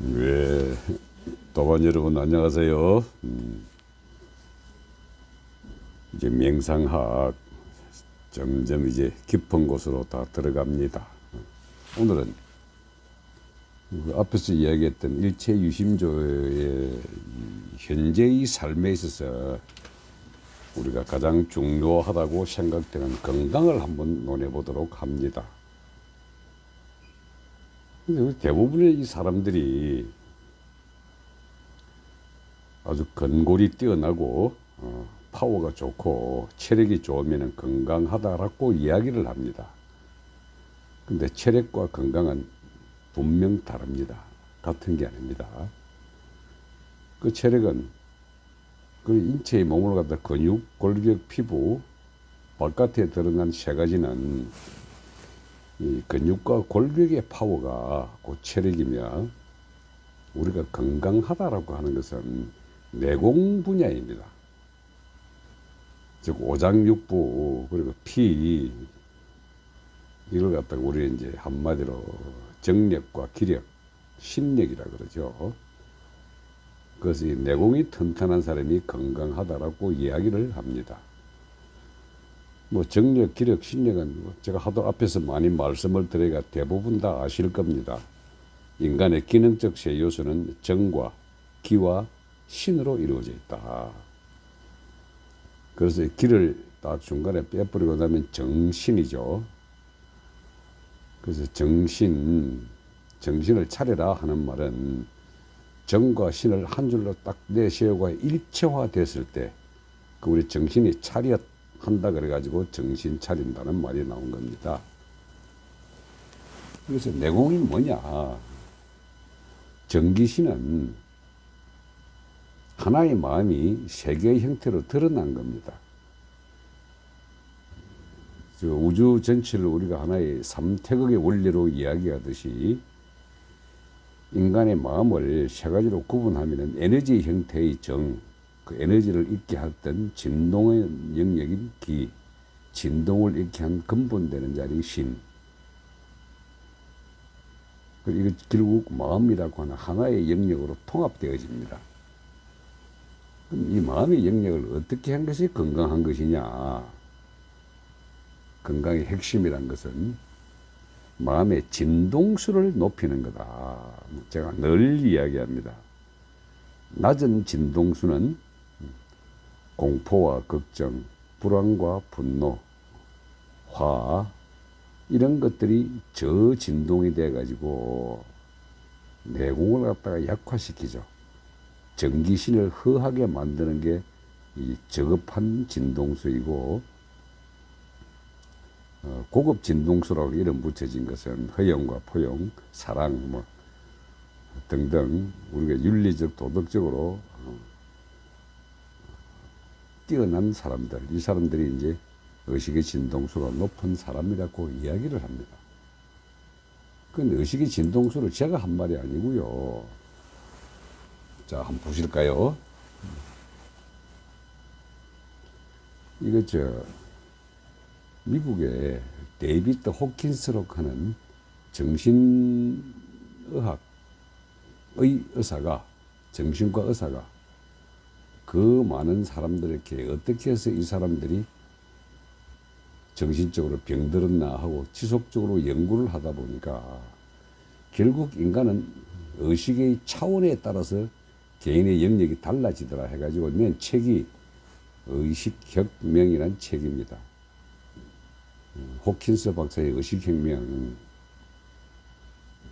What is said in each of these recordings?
네, 도반 여러분 안녕하세요. 음, 이제 명상학 점점 이제 깊은 곳으로 다 들어갑니다. 오늘은 그 앞에서 이야기했던 일체 유심조의 현재의 삶에 있어서 우리가 가장 중요하다고 생각되는 건강을 한번 논해 보도록 합니다. 대부분의 이 사람들이 아주 근골이 뛰어나고 어, 파워가 좋고 체력이 좋으면 건강하다라고 이야기를 합니다. 근데 체력과 건강은 분명 다릅니다. 같은 게 아닙니다. 그 체력은 그 인체의 몸을 갖다 근육, 골격, 피부, 바깥에 드러난 세 가지는 이 근육과 골격의 파워가 그 체력이며 우리가 건강하다라고 하는 것은 내공 분야입니다. 즉 오장육부 그리고 피 이걸 갖다가 우리 이제 한마디로 정력과 기력, 신력이라 그러죠. 그래서 이 내공이 튼튼한 사람이 건강하다라고 이야기를 합니다. 뭐 정력, 기력, 신력은 뭐 제가 하도 앞에서 많이 말씀을 드려가 대부분 다 아실 겁니다. 인간의 기능적 세 요소는 정과 기와 신으로 이루어져 있다. 그래서 이 기를 딱 중간에 빼버리고 나면 정신이죠. 그래서 정신, 정신을 차려라 하는 말은 정과 신을 한 줄로 딱 내세우고 일체화 됐을 때, 그 우리 정신이 차렸 한다 그래가지고 정신 차린다는 말이 나온 겁니다. 그래서 내공이 뭐냐? 정기신은 하나의 마음이 세 개의 형태로 드러난 겁니다. 저 우주 전체를 우리가 하나의 삼태극의 원리로 이야기하듯이 인간의 마음을 세 가지로 구분하면 에너지 형태의 정, 그 에너지를 있게 했던 진동의 영역인 기, 진동을 있게 한 근본되는 자리 신. 그리고 이거 결국 마음이라고 하는 하나의 영역으로 통합되어집니다. 그럼 이 마음의 영역을 어떻게 한 것이 건강한 것이냐? 건강의 핵심이란 것은 마음의 진동수를 높이는 거다. 제가 늘 이야기합니다. 낮은 진동수는 공포와 걱정, 불안과 분노, 화, 이런 것들이 저진동이 돼가지고 내공을 갖다가 약화시키죠. 전기신을 허하게 만드는 게 이 저급한 진동수이고 어, 고급 진동수라고 이름 붙여진 것은 허용과 포용, 사랑 뭐 등등 우리가 윤리적 도덕적으로 어, 뛰어난 사람들 이 사람들이 이제 의식의 진동수가 높은 사람이라고 이야기를 합니다. 그 의식의 진동수를 제가 한 말이 아니고요. 자, 한번 보실까요? 이거 저 미국의 데이비드 호킨스로 하는 정신의학의 의사가 정신과 의사가 그 많은 사람들에게 어떻게 해서 이 사람들이 정신적으로 병들었나 하고 지속적으로 연구를 하다 보니까 결국 인간은 의식의 차원에 따라서 개인의 영역이 달라지더라 해가지고 낸 책이 의식혁명이란 책입니다. 호킨스 박사의 의식혁명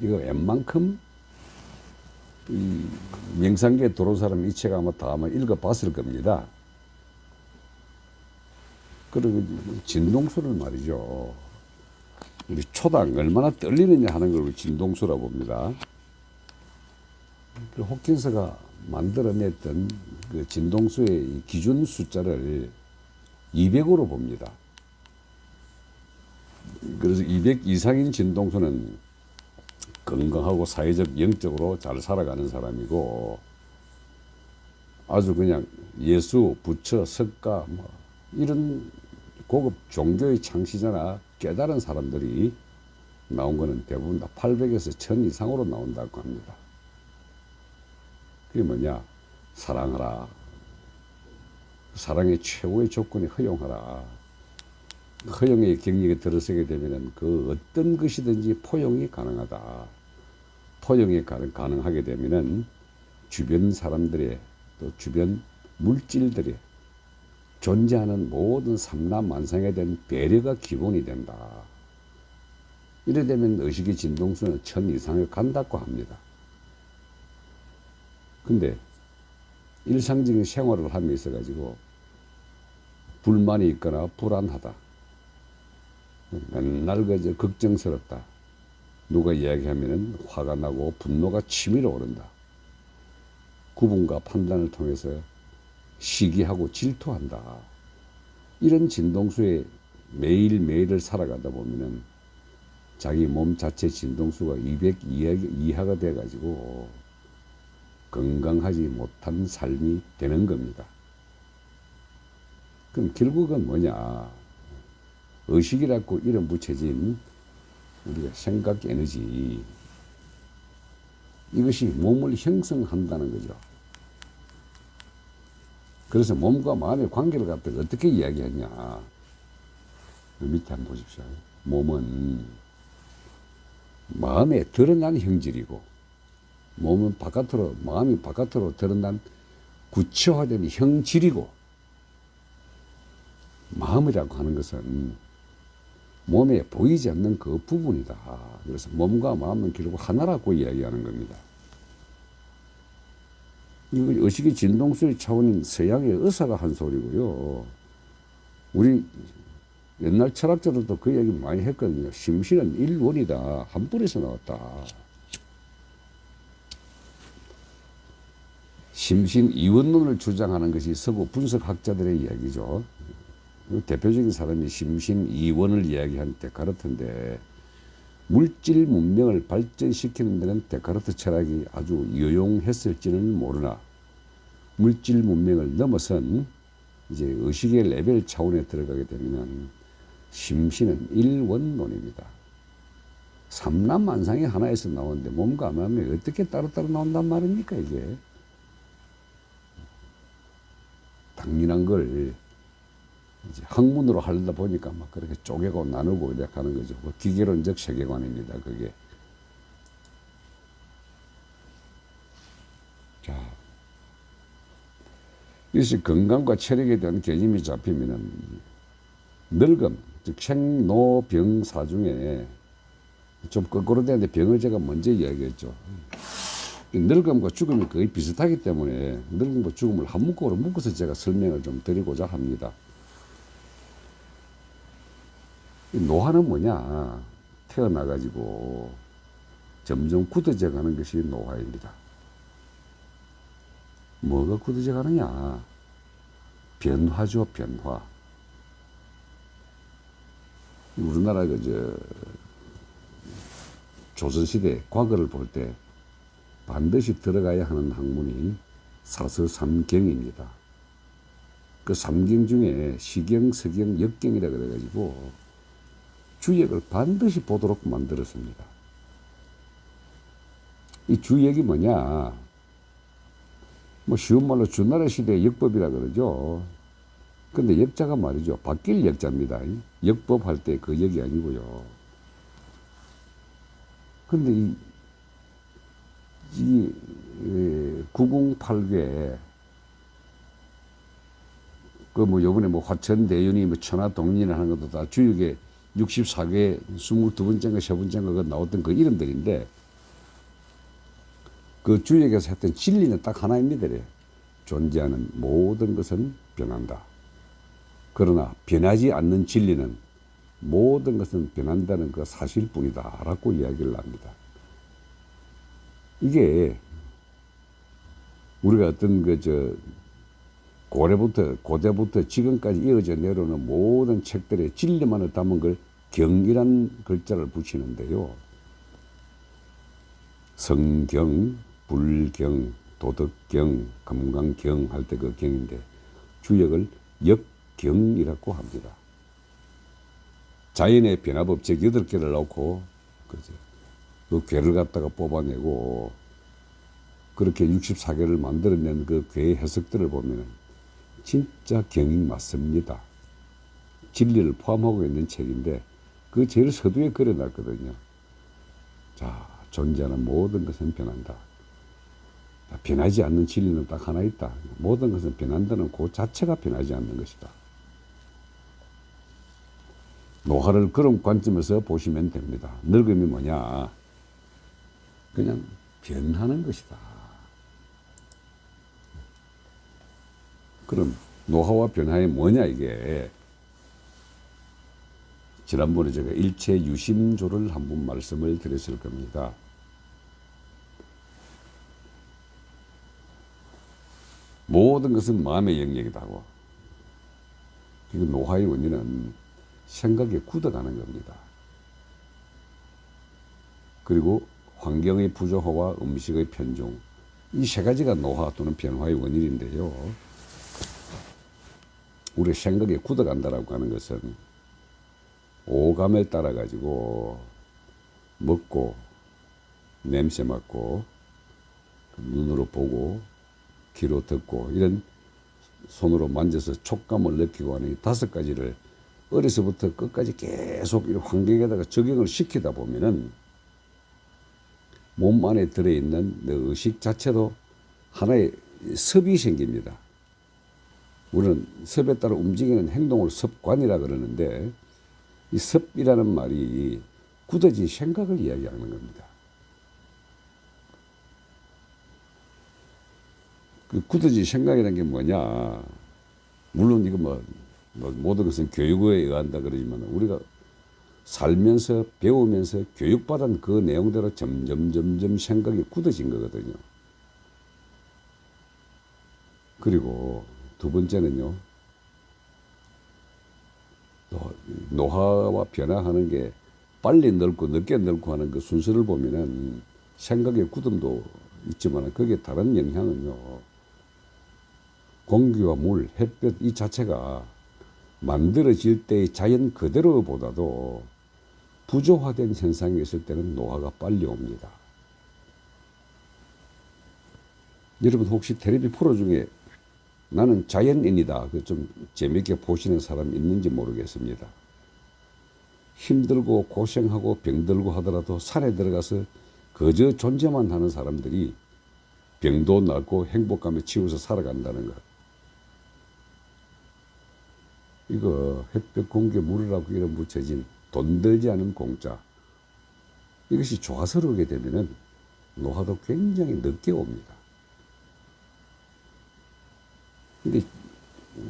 이거 웬만큼 이 명상계 들어온 사람 이 책 아마 다 아마 읽어봤을 겁니다. 그리고 진동수를 말이죠. 우리 초당 얼마나 떨리느냐 하는 걸 우리 진동수라 봅니다. 그 호킨스가 만들어냈던 그 진동수의 기준 숫자를 200으로 봅니다. 그래서 200 이상인 진동수는 건강하고 사회적 영적으로 잘 살아가는 사람이고 아주 그냥 예수, 부처, 석가 뭐 이런 고급 종교의 창시자나 깨달은 사람들이 나온 거는 대부분 다 800에서 1000 이상으로 나온다고 합니다. 그게 뭐냐? 사랑하라. 사랑의 최고의 조건이 허용하라. 허용의 경력에 들어서게 되면은 그 어떤 것이든지 포용이 가능하다. 포용이 가능, 가능하게 되면은 주변 사람들의 또 주변 물질들의 존재하는 모든 삼남만상에 대한 배려가 기본이 된다. 이래 되면 의식의 진동수는 천 이상을 간다고 합니다. 근데 일상적인 생활을 함에 있어 가지고 불만이 있거나 불안하다. 맨날 그저 걱정스럽다. 누가 이야기하면은 화가 나고 분노가 치밀어 오른다. 구분과 판단을 통해서 시기하고 질투한다. 이런 진동수에 매일매일을 살아가다 보면은 자기 몸 자체 진동수가 200 이하 가 돼가지고 건강하지 못한 삶이 되는 겁니다. 그럼 결국은 뭐냐? 의식이라고 이름 붙여진 우리가 생각 에너지 이것이 몸을 형성한다는 거죠. 그래서 몸과 마음의 관계를 갖다가 어떻게 이야기하냐. 그 밑에 한번 보십시오. 몸은 마음에 드러난 형질이고 몸은 바깥으로 마음이 바깥으로 드러난 구체화된 형질이고 마음이라고 하는 것은 몸에 보이지 않는 그 부분이다. 그래서 몸과 마음은 결국 하나라고 이야기하는 겁니다. 이거 의식의 진동수의 차원인 서양의 의사가 한 소리고요. 우리 옛날 철학자들도 그 얘기 많이 했거든요. 심신은 일원이다. 한 뿔에서 나왔다. 심신 이원론을 주장하는 것이 서구 분석학자들의 이야기죠. 대표적인 사람이 심신 이원을 이야기한 데카르트인데 물질 문명을 발전시키는 데는 데카르트 철학이 아주 유용했을지는 모르나 물질 문명을 넘어선 이제 의식의 레벨 차원에 들어가게 되면 심신은 일원론입니다. 삼남만상이 하나에서 나오는데 몸과 마음이 어떻게 따로따로 나온단 말입니까 이게? 당연한 걸 이제 학문으로 하려다 보니까 막 그렇게 쪼개고 나누고 이렇게 하는 거죠. 그 기계론적 세계관입니다. 그게. 자, 이것이 건강과 체력에 대한 개념이 잡히면은 늙음, 즉 생노병사 중에 좀 거꾸로 되는데 병을 제가 먼저 이야기했죠. 이 늙음과 죽음이 거의 비슷하기 때문에 늙음과 죽음을 한 묶어로 묶어서 제가 설명을 좀 드리고자 합니다. 이 노화는 뭐냐? 태어나가지고 점점 굳어져 가는 것이 노화입니다. 뭐가 굳어져 가느냐? 변화죠, 변화. 우리나라 그저 조선시대 과거를 볼 때 반드시 들어가야 하는 학문이 사서삼경입니다. 그 삼경 중에 시경, 서경, 역경이라 그래가지고 주역을 반드시 보도록 만들었습니다. 이 주역이 뭐냐? 뭐 쉬운 말로 주나라 시대의 역법이라 그러죠. 근데 역자가 말이죠. 바뀔 역자입니다. 역법 할 때 그 역이 아니고요. 근데 이, 이, 이 908괴 그뭐 요번에 뭐 화천 대윤이 뭐 천하동인을 하는 것도 다 주역에 64개 22번째인가 세 번째인가 그 나왔던 그 이름들인데 그 주역에서 했던 진리는 딱 하나입니다. 존재하는 모든 것은 변한다. 그러나 변하지 않는 진리는 모든 것은 변한다는 그 사실뿐이다. 라고 이야기를 합니다. 이게 우리가 어떤 그 저 고래부터 고대부터 지금까지 이어져 내려오는 모든 책들의 진리만을 담은 걸 경이란 글자를 붙이는데요. 성경, 불경, 도덕경, 금강경 할 때 그 경인데 주역을 역경이라고 합니다. 자연의 변화법칙 8개를 넣고 그죠. 그 괴를 갖다가 뽑아내고 그렇게 64개를 만들어낸 그 괴의 해석들을 보면은 진짜 경익 맞습니다. 진리를 포함하고 있는 책인데 그 제일 서두에 그려놨거든요. 자, 존재하는 모든 것은 변한다. 변하지 않는 진리는 딱 하나 있다. 모든 것은 변한다는 그 자체가 변하지 않는 것이다. 노화를 그런 관점에서 보시면 됩니다. 늙음이 뭐냐? 그냥 변하는 것이다. 그럼 노화와 변화의 뭐냐 이게? 지난번에 제가 일체 유심조를 한번 말씀을 드렸을 겁니다. 모든 것은 마음의 영역이다 하고. 이거 노화의 원인은 생각에 굳어가는 겁니다. 그리고 환경의 부조화와 음식의 편중. 이 세 가지가 노화 또는 변화의 원인인데요. 우리 생각에 굳어간다라고 하는 것은 오감을 따라 가지고 먹고 냄새 맡고 눈으로 보고 귀로 듣고 이런 손으로 만져서 촉감을 느끼고 하는 이 다섯 가지를 어려서부터 끝까지 계속 이 환경에다가 적용을 시키다 보면은 몸 안에 들어있는 내 의식 자체도 하나의 섭이 생깁니다. 우리는 섭에 따라 움직이는 행동을 섭관이라 그러는데 이 섭이라는 말이 굳어진 생각을 이야기하는 겁니다. 그 굳어진 생각이라는 게 뭐냐? 물론 이거 뭐, 뭐 모든 것은 교육에 의한다 그러지만 우리가 살면서 배우면서 교육받은 그 내용대로 점점 점점 생각이 굳어진 거거든요. 그리고 두 번째는요. 또 노화와 변화하는 게 빨리 늙고 늦게 늙고 하는 그 순서를 보면은 생각의 굳음도 있지만 거기에 다른 영향은요. 공기와 물, 햇볕 이 자체가 만들어질 때의 자연 그대로보다도 부조화된 현상이 있을 때는 노화가 빨리 옵니다. 여러분 혹시 텔레비 프로 중에 나는 자연인이다. 그좀 재밌게 보시는 사람 있는지 모르겠습니다. 힘들고 고생하고 병들고 하더라도 산에 들어가서 그저 존재만 하는 사람들이 병도 낫고 행복감에 치워서 살아간다는 것. 이거 햇볕 공기 물이라고 이름 붙여진 돈 들지 않은 공짜. 이것이 조화스러우게 되면은 노화도 굉장히 늦게 옵니다. 근데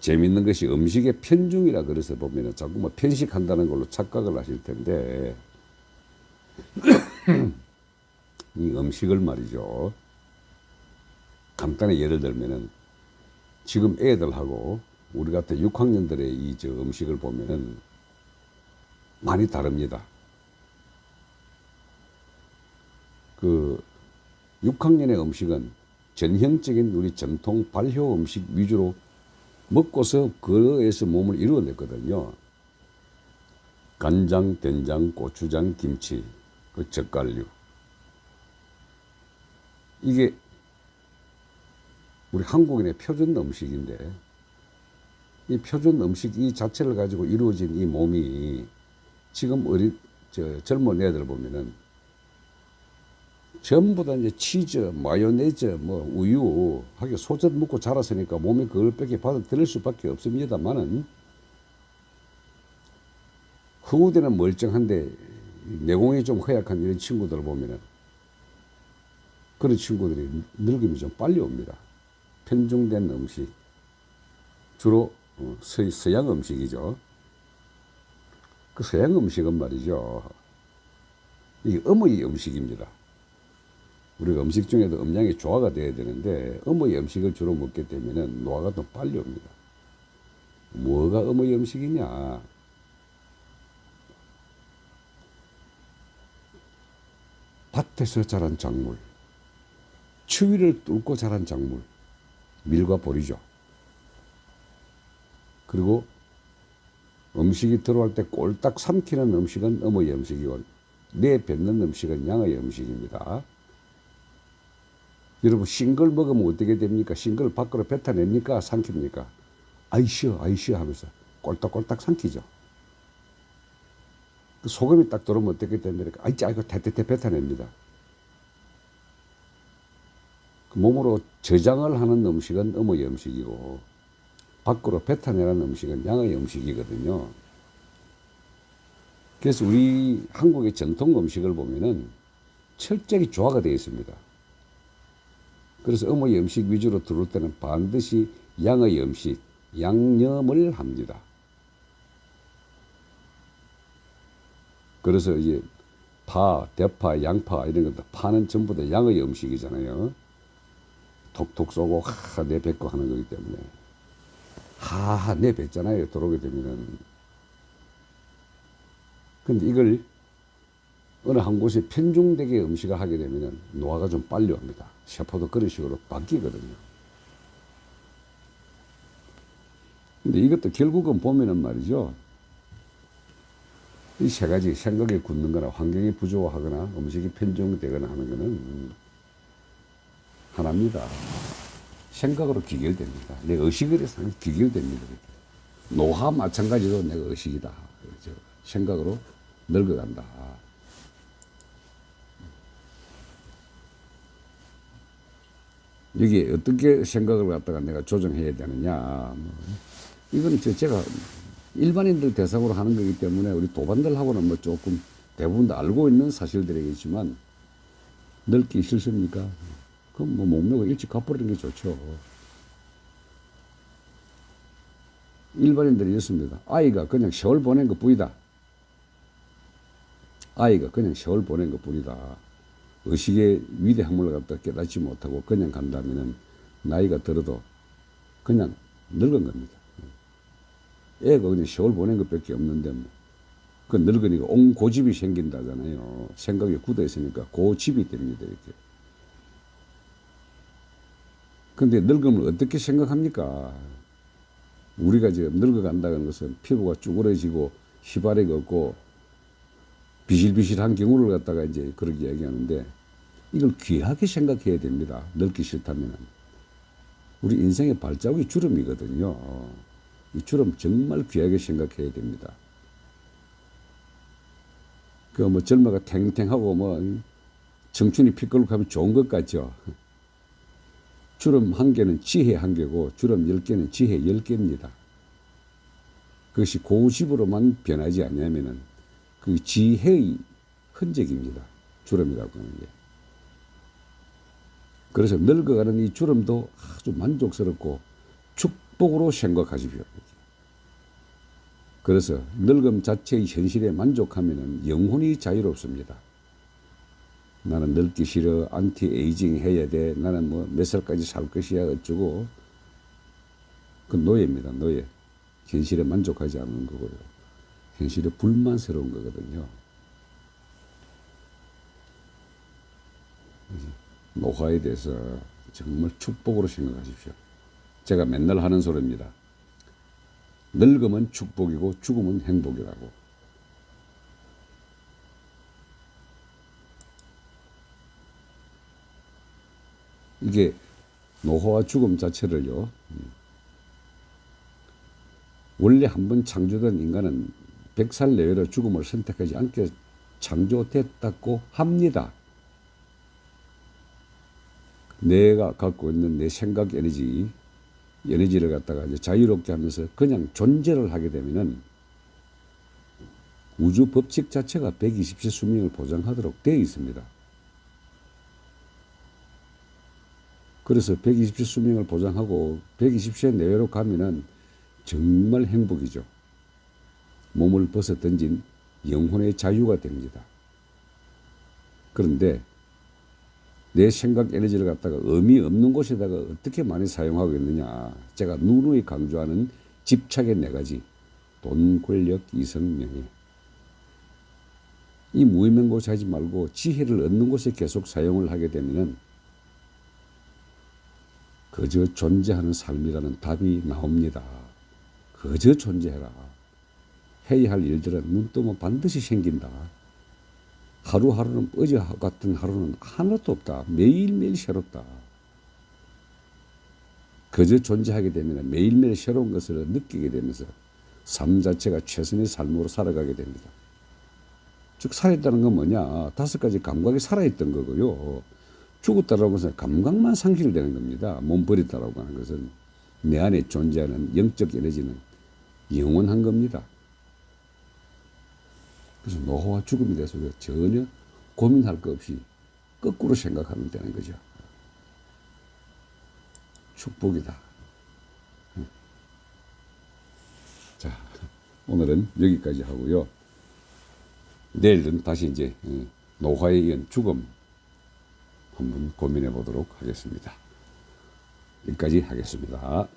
재밌는 것이 음식의 편중이라 그래서 보면은 자꾸 뭐 편식한다는 걸로 착각을 하실 텐데 이 음식을 말이죠. 간단히 예를 들면은 지금 애들하고 우리 같은 6학년들의 이 저 음식을 보면은 많이 다릅니다. 그 6학년의 음식은 전형적인 우리 전통 발효 음식 위주로 먹고서 그에서 몸을 이루어냈거든요. 간장, 된장, 고추장, 김치, 그 젓갈류. 이게 우리 한국인의 표준 음식인데 이 표준 음식 이 자체를 가지고 이루어진 이 몸이 지금 어린 저 젊은 애들 보면은 전부 다 이제 치즈, 마요네즈, 뭐 우유 하게 소젖 먹고 자랐으니까 몸이 그걸 뺏게 받아들일 수밖에 없습니다만은 허우대는 멀쩡한데 내공이 좀 허약한 이런 친구들을 보면은 그런 친구들이 늙음이 좀 빨리 옵니다. 편중된 음식 주로 어, 서, 서양 음식이죠. 그 서양 음식은 말이죠. 이게 어머니 음식입니다. 우리가 음식 중에도 음양이 조화가 돼야 되는데 어머니 음식을 주로 먹게 되면 노화가 더 빨리 옵니다. 뭐가 어머니 음식이냐? 밭에서 자란 작물, 추위를 뚫고 자란 작물, 밀과 보리죠. 그리고 음식이 들어갈 때 꼴딱 삼키는 음식은 어머니 음식이고 내 뱉는 음식은 양의 음식입니다. 여러분 싱글 먹으면 어떻게 됩니까? 싱글 밖으로 뱉어냅니까? 삼킵니까? 아이쉬어 아이쉬어 하면서 꼴딱꼴딱 삼키죠. 그 소금이 딱 들어오면 어떻게 됩니까? 아이씨 아이고 태태태 뱉어냅니다. 그 몸으로 저장을 하는 음식은 어머의 음식이고 밖으로 뱉어내는 음식은 양의 음식이거든요. 그래서 우리 한국의 전통 음식을 보면은 철저히 조화가 되어 있습니다. 그래서 어머의 음식 위주로 들어올 때는 반드시 양의 음식, 양념을 합니다. 그래서 이제 파, 대파, 양파 이런 것들 파는 전부 다 양의 음식이잖아요. 톡톡 쏘고 하 내뱉고 하는 거기 때문에 하하 내뱉잖아요. 들어오게 되면은 근데 이걸 어느 한 곳에 편중되게 음식을 하게 되면은 노화가 좀 빨리 옵니다. 셰프도 그런 식으로 바뀌거든요. 근데 이것도 결국은 보면은 말이죠. 이 세 가지 생각이 굳는 거나 환경이 부조화하거나 음식이 편중되거나 하는 거는 음, 하나입니다. 생각으로 귀결됩니다. 내 의식을 해서 귀결됩니다. 이렇게. 노화 마찬가지로 내가 의식이다. 그렇죠. 생각으로 늙어간다. 여기 어떻게 생각을 갖다가 내가 조정해야 되느냐. 뭐. 저- 제가 일반인들 대상으로 하는 거기 때문에 우리 도반들하고는 뭐 조금 대부분 다 알고 있는 사실들이겠지만 늙기 싫습니까? 그럼 뭐 목록을 일찍 갚아버리는 게 좋죠. 일반인들이 있습니다. 아이가 그냥 세월 보낸 것 뿐이다. 아이가 그냥 세월 보낸 것 뿐이다. 의식의 위대함을 갖다 깨닫지 못하고 그냥 간다면은 나이가 들어도 그냥 늙은 겁니다. 애가 그냥 세월 보낸 것밖에 없는데 뭐. 그 늙으니까 온 고집이 생긴다잖아요. 생각이 굳어 있으니까 고집이 됩니다. 이렇게. 근데 늙음을 어떻게 생각합니까? 우리가 지금 늙어간다는 것은 피부가 쭈그러지고 희발이 없고 비실비실한 경우를 갖다가 이제 그렇게 얘기하는데 이걸 귀하게 생각해야 됩니다. 늙기 싫다면은. 우리 인생의 발자국이 주름이거든요. 이 주름 정말 귀하게 생각해야 됩니다. 그 뭐 젊어가 탱탱하고 뭐 청춘이 피끌룩하면 좋은 것 같죠. 주름 한 개는 지혜 한 개고 주름 열 개는 지혜 열 개입니다. 그것이 고집으로만 변하지 않냐면은 그 지혜의 흔적입니다. 주름이라고 하는 게. 그래서 늙어가는 이 주름도 아주 만족스럽고 축복으로 생각하십시오. 그래서 늙음 자체의 현실에 만족하면 영혼이 자유롭습니다. 나는 늙기 싫어, 안티 에이징 해야 돼, 나는 뭐 몇 살까지 살 것이야, 어쩌고. 그 노예입니다, 노예. 현실에 만족하지 않는 거고요. 현실에 불만스러운 거거든요. 노화에 대해서 정말 축복으로 생각하십시오. 제가 맨날 하는 소리입니다. 늙음은 축복이고 죽음은 행복이라고. 이게 노화와 죽음 자체를요. 음, 원래 한 번 창조된 인간은 100살 내외로 죽음을 선택하지 않게 창조됐다고 합니다. 내가 갖고 있는 내 생각 에너지, 에너지를 갖다가 이제 자유롭게 하면서 그냥 존재를 하게 되면은 우주 법칙 자체가 120세 수명을 보장하도록 되어 있습니다. 그래서 120세 수명을 보장하고 120세 내외로 가면은 정말 행복이죠. 몸을 벗어 던진 영혼의 자유가 됩니다. 그런데 내 생각 에너지를 갖다가 의미 없는 곳에다가 어떻게 많이 사용하고 있느냐. 제가 누누이 강조하는 집착의 네 가지. 돈, 권력, 이성, 명예. 이 무의미한 곳에 하지 말고 지혜를 얻는 곳에 계속 사용을 하게 되면은 그저 존재하는 삶이라는 답이 나옵니다. 그저 존재해라. 해야 할 일들은 눈 뜨면 반드시 생긴다. 하루하루는 어제 같은 하루는 하나도 없다. 매일매일 새롭다. 그저 존재하게 되면 매일매일 새로운 것을 느끼게 되면서 삶 자체가 최선의 삶으로 살아가게 됩니다. 즉 살아있다는 건 뭐냐? 다섯 가지 감각이 살아있던 거고요. 죽었다라고 해서 감각만 상실되는 겁니다. 몸 버렸다라고 하는 것은 내 안에 존재하는 영적 에너지는 영원한 겁니다. 그래서 노화와 죽음에 대해서 우리가 전혀 고민할 것 없이 거꾸로 생각하면 되는 거죠. 축복이다. 자, 오늘은 여기까지 하고요. 내일은 다시 이제 어, 노화에 의한 죽음 한번 고민해 보도록 하겠습니다. 여기까지 하겠습니다.